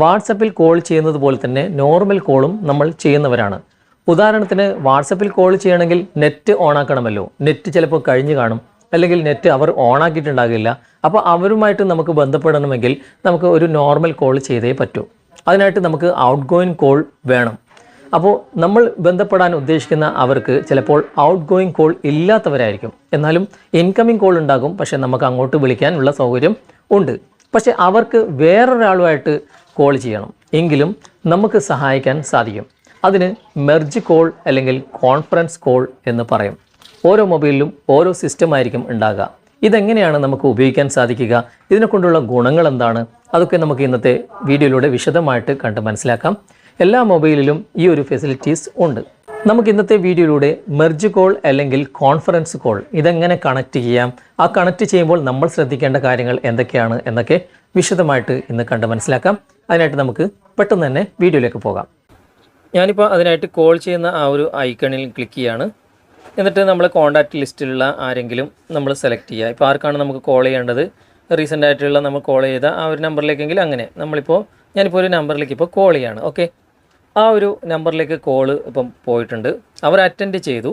വാട്സപ്പിൽ കോൾ ചെയ്യുന്നത് പോലെ തന്നെ നോർമൽ കോളും നമ്മൾ ചെയ്യുന്നവരാണ്. ഉദാഹരണത്തിന് വാട്സപ്പിൽ കോൾ ചെയ്യണമെങ്കിൽ നെറ്റ് ഓൺ ആക്കണമല്ലോ നെറ്റ് ചിലപ്പോൾ കഴിഞ്ഞു കാണും. അല്ലെങ്കിൽ നെറ്റ് അവർ ഓൺ ആക്കിയിട്ടുണ്ടാകില്ല അപ്പോൾ അവരുമായിട്ട് നമുക്ക് ബന്ധപ്പെടണമെങ്കിൽ നമുക്ക് ഒരു നോർമൽ കോൾ ചെയ്തേ പറ്റൂ. അതിനായിട്ട് നമുക്ക് ഔട്ട് ഗോയിങ് കോൾ വേണം. അപ്പോൾ നമ്മൾ ബന്ധപ്പെടാൻ ഉദ്ദേശിക്കുന്ന അവർക്ക് ചിലപ്പോൾ ഔട്ട് ഗോയിങ് കോൾ ഇല്ലാത്തവരായിരിക്കും. എന്നാലും ഇൻകമ്മിങ് കോൾ ഉണ്ടാകും. പക്ഷേ നമുക്ക് അങ്ങോട്ട് വിളിക്കാനുള്ള സൗകര്യം ഉണ്ട്. പക്ഷേ അവർക്ക് വേറൊരാളുമായിട്ട് കോൾ ചെയ്യണം. എങ്കിലും നമുക്ക് സഹായിക്കാൻ സാധിക്കും. അതിന് മെർജ് കോൾ അല്ലെങ്കിൽ കോൺഫറൻസ് കോൾ എന്ന് പറയും. ഓരോ മൊബൈലിലും ഓരോ സിസ്റ്റം ആയിരിക്കും ഉണ്ടാകുക. ഇതെങ്ങനെയാണ് നമുക്ക് ഉപയോഗിക്കാൻ സാധിക്കുക? ഇതിനെ കൊണ്ടുള്ള ഗുണങ്ങൾ എന്താണ്? അതൊക്കെ നമുക്ക് ഇന്നത്തെ വീഡിയോയിലൂടെ വിശദമായിട്ട് കണ്ട് മനസ്സിലാക്കാം. എല്ലാ മൊബൈലിലും ഈ ഒരു ഫെസിലിറ്റീസ് ഉണ്ട്. നമുക്ക് ഇന്നത്തെ വീഡിയോയിലൂടെ മെർജ് കോൾ അല്ലെങ്കിൽ കോൺഫറൻസ് കോൾ ഇതെങ്ങനെ കണക്ട് ചെയ്യാം? ആ കണക്ട് ചെയ്യുമ്പോൾ നമ്മൾ ശ്രദ്ധിക്കേണ്ട കാര്യങ്ങൾ എന്തൊക്കെയാണ് എന്നൊക്കെ വിശദമായിട്ട് ഇന്ന് കണ്ട് മനസ്സിലാക്കാം. അതിനായിട്ട് നമുക്ക് പെട്ടെന്ന് തന്നെ വീഡിയോയിലേക്ക് പോകാം. ഞാനിപ്പോൾ അതിനായിട്ട് കോൾ ചെയ്യുന്ന ആ ഒരു ഐക്കണിൽ ക്ലിക്ക് ചെയ്യാണ്. എന്നിട്ട് നമ്മൾ കോൺടാക്റ്റ് ലിസ്റ്റിലുള്ള ആരെങ്കിലും നമ്മൾ സെലക്ട് ചെയ്യുക. ഇപ്പോൾ ആർക്കാണ് നമുക്ക് കോൾ ചെയ്യേണ്ടത്? റീസെന്റ് ആയിട്ടുള്ള നമ്മൾ കോൾ ചെയ്ത ആ ഒരു നമ്പറിലേക്കെങ്കിൽ അങ്ങനെ നമ്മളിപ്പോൾ ഞാനിപ്പോൾ ഒരു നമ്പറിലേക്ക് ഇപ്പോൾ കോൾ ചെയ്യാണ്. ഓക്കെ ആ ഒരു നമ്പറിലേക്ക് കോൾ ഇപ്പം പോയിട്ടുണ്ട്. അവർ അറ്റൻഡ് ചെയ്തു.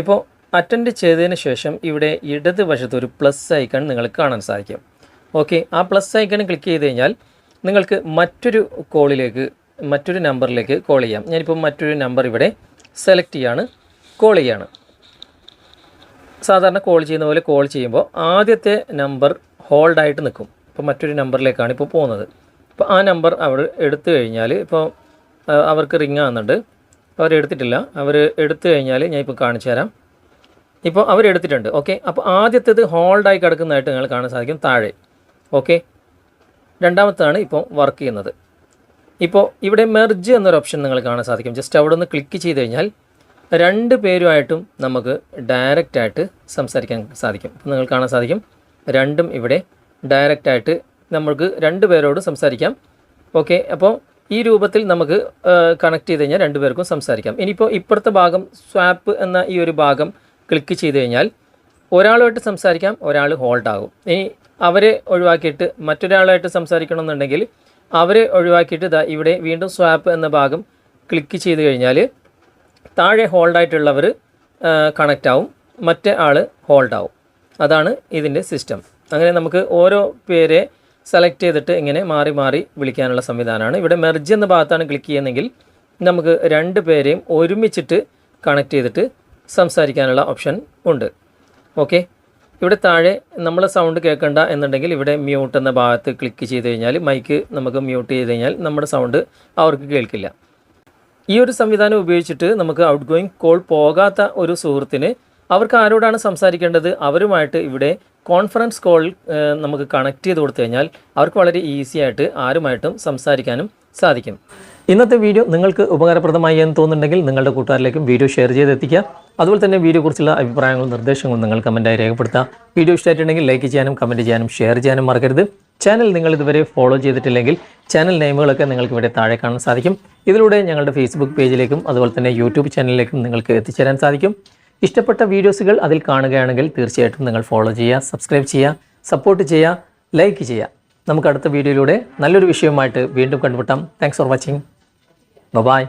ഇപ്പോൾ അറ്റൻഡ് ചെയ്തതിന് ശേഷം ഇവിടെ ഇടത് വശത്ത് ഒരു പ്ലസ് ഐക്കൺ നിങ്ങൾക്ക് കാണാൻ സാധിക്കും. ഓക്കെ ആ പ്ലസ് ഐക്കൺ ക്ലിക്ക് ചെയ്ത് കഴിഞ്ഞാൽ നിങ്ങൾക്ക് മറ്റൊരു കോളിലേക്ക് മറ്റൊരു നമ്പറിലേക്ക് കോൾ ചെയ്യാം. ഞാനിപ്പോൾ മറ്റൊരു നമ്പർ ഇവിടെ സെലക്ട് ചെയ്യാണ് കോൾ ചെയ്യാണ്. സാധാരണ കോൾ ചെയ്യുന്ന പോലെ കോൾ ചെയ്യുമ്പോൾ ആദ്യത്തെ നമ്പർ ഹോൾഡായിട്ട് നിൽക്കും. ഇപ്പോൾ മറ്റൊരു നമ്പറിലേക്കാണ് ഇപ്പോൾ പോകുന്നത്. അപ്പോൾ ആ നമ്പർ അവിടെ എടുത്തു കഴിഞ്ഞാൽ ഇപ്പോൾ അവർക്ക് റിങ് ആകുന്നുണ്ട് അവർ എടുത്തിട്ടില്ല. അവർ എടുത്തു കഴിഞ്ഞാൽ ഞാൻ ഇപ്പോൾ കാണിച്ചു തരാം. ഇപ്പോൾ അവരെടുത്തിട്ടുണ്ട് ഓക്കെ അപ്പോൾ ആദ്യത്തേത് ഹോൾഡായി കിടക്കുന്നതായിട്ട് നിങ്ങൾ കാണാൻ സാധിക്കും താഴെ. ഓക്കെ രണ്ടാമത്താണ് ഇപ്പോൾ വർക്ക് ചെയ്യുന്നത്. ഇപ്പോൾ ഇവിടെ മെർജ് എന്നൊരു ഓപ്ഷൻ നിങ്ങൾ കാണാൻ സാധിക്കും. ജസ്റ്റ് അവിടെ ഒന്ന് ക്ലിക്ക് ചെയ്ത് കഴിഞ്ഞാൽ രണ്ട് പേരുമായിട്ടും നമുക്ക് ഡയറക്റ്റായിട്ട് സംസാരിക്കാൻ സാധിക്കും. അപ്പോൾ നിങ്ങൾ കാണാൻ സാധിക്കും. രണ്ടും ഇവിടെ ഡയറക്റ്റായിട്ട് നമുക്ക് രണ്ട് പേരോട് സംസാരിക്കാം. ഓക്കെ അപ്പോൾ ഈ രൂപത്തിൽ നമുക്ക് കണക്ട് ചെയ്ത് കഴിഞ്ഞാൽ രണ്ടുപേർക്കും സംസാരിക്കാം. ഇനിയിപ്പോൾ ഇപ്പുറത്തെ ഭാഗം സ്വാപ്പ് എന്ന ഈ ഒരു ഭാഗം ക്ലിക്ക് ചെയ്ത് കഴിഞ്ഞാൽ ഒരാളുമായിട്ട് സംസാരിക്കാം ഒരാൾ ഹോൾഡ് ആകും. ഇനി അവരെ ഒഴിവാക്കിയിട്ട് മറ്റൊരാളായിട്ട് സംസാരിക്കണമെന്നുണ്ടെങ്കിൽ അവരെ ഒഴിവാക്കിയിട്ട് ദാ ഇവിടെ വീണ്ടും സ്വാപ്പ് എന്ന ഭാഗം ക്ലിക്ക് ചെയ്ത് കഴിഞ്ഞാൽ താഴെ ഹോൾഡായിട്ടുള്ളവർ കണക്റ്റ് ആവും മറ്റേ ആൾ ഹോൾഡ് ആവും. അതാണ് ഇതിന്റെ സിസ്റ്റം അങ്ങനെ നമുക്ക് ഓരോ പേരെ സെലക്ട് ചെയ്തിട്ട് ഇങ്ങനെ മാറി മാറി വിളിക്കാനുള്ള സംവിധാനമാണ്. ഇവിടെ മെർജ് എന്ന ഭാഗത്താണ് ക്ലിക്ക് ചെയ്യുന്നതെങ്കിൽ നമുക്ക് രണ്ട് പേരെയും ഒരുമിച്ചിട്ട് കണക്ട് ചെയ്തിട്ട് സംസാരിക്കാനുള്ള ഓപ്ഷൻ ഉണ്ട്. ഓക്കെ ഇവിടെ താഴെ നമ്മൾ സൗണ്ട് കേൾക്കണ്ട എന്നുണ്ടെങ്കിൽ ഇവിടെ മ്യൂട്ട് എന്ന ഭാഗത്ത് ക്ലിക്ക് ചെയ്ത് കഴിഞ്ഞാൽ മൈക്ക് നമുക്ക് മ്യൂട്ട് ചെയ്ത് കഴിഞ്ഞാൽ നമ്മുടെ സൗണ്ട് അവർക്ക് കേൾക്കില്ല. ഈ ഒരു സംവിധാനം ഉപയോഗിച്ചിട്ട് നമുക്ക് ഔട്ട് ഗോയിങ് കോൾ പോകാത്ത ഒരു സുഹൃത്തിന് അവർക്ക് ആരോടാണ് സംസാരിക്കേണ്ടത്? അവരുമായിട്ട് ഇവിടെ കോൺഫറൻസ് കോൾ നമുക്ക് കണക്ട് ചെയ്ത് കൊടുത്തു കഴിഞ്ഞാൽ അവർക്ക് വളരെ ഈസി ആയിട്ട് ആരുമായിട്ടും സംസാരിക്കാനും സാധിക്കും. ഇന്നത്തെ വീഡിയോ നിങ്ങൾക്ക് ഉപകാരപ്രദമായി എന്ന് തോന്നുന്നുണ്ടെങ്കിൽ നിങ്ങളുടെ കൂട്ടുകാരിലേക്കും വീഡിയോ ഷെയർ ചെയ്ത് എത്തിക്കുക. അതുപോലെ തന്നെ വീഡിയോ കുറിച്ചുള്ള അഭിപ്രായങ്ങളും നിർദ്ദേശങ്ങളും നിങ്ങൾ കമന്റായി രേഖപ്പെടുത്താം വീഡിയോ ഇഷ്ടമായിട്ടുണ്ടെങ്കിൽ ലൈക്ക് ചെയ്യാനും കമന്റ് ചെയ്യാനും ഷെയർ ചെയ്യാനും മറക്കരുത്. ചാനൽ നിങ്ങൾ ഇതുവരെ ഫോളോ ചെയ്തിട്ടില്ലെങ്കിൽ ചാനൽ നെയിമുകളൊക്കെ നിങ്ങൾക്ക് ഇവിടെ താഴെ കാണാൻ സാധിക്കും. ഇതിലൂടെ ഞങ്ങളുടെ ഫേസ്ബുക്ക് പേജിലേക്കും അതുപോലെ തന്നെ യൂട്യൂബ് ചാനലിലേക്കും നിങ്ങൾക്ക് എത്തിച്ചേരാൻ സാധിക്കും. ഇഷ്ടപ്പെട്ട വീഡിയോസുകൾ അതിൽ കാണുകയാണെങ്കിൽ തീർച്ചയായിട്ടും നിങ്ങൾ ഫോളോ ചെയ്യുക സബ്സ്ക്രൈബ് ചെയ്യുക സപ്പോർട്ട് ചെയ്യുക ലൈക്ക് ചെയ്യുക. നമുക്ക് അടുത്ത വീഡിയോയിലൂടെ നല്ലൊരു വിഷയവുമായിട്ട് വീണ്ടും കണ്ടുമുട്ടാം. Thanks for watching bye